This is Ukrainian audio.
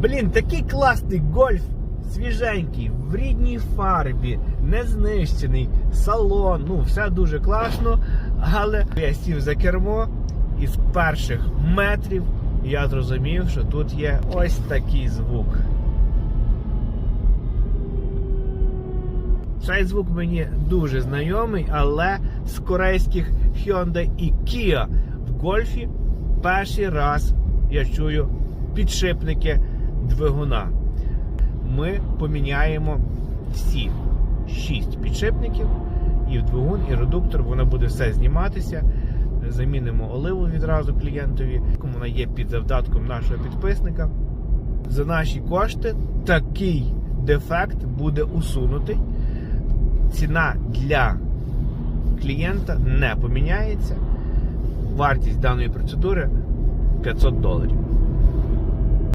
Блін, такий класний гольф, свіженький, в рідній фарбі, не знищений, салон, ну все дуже класно. Але я сів за кермо і з перших метрів я зрозумів, що тут є ось такий звук. Цей звук мені дуже знайомий, але з корейських Hyundai і Kia в гольфі перший раз я чую підшипники двигуна. Ми поміняємо всі шість підшипників і в двигун, і редуктор, воно буде все зніматися. Замінимо оливу відразу клієнтові. Вона є під завдатком нашого підписника. За наші кошти такий дефект буде усунутий. Ціна для клієнта не поміняється. Вартість даної процедури 500 доларів.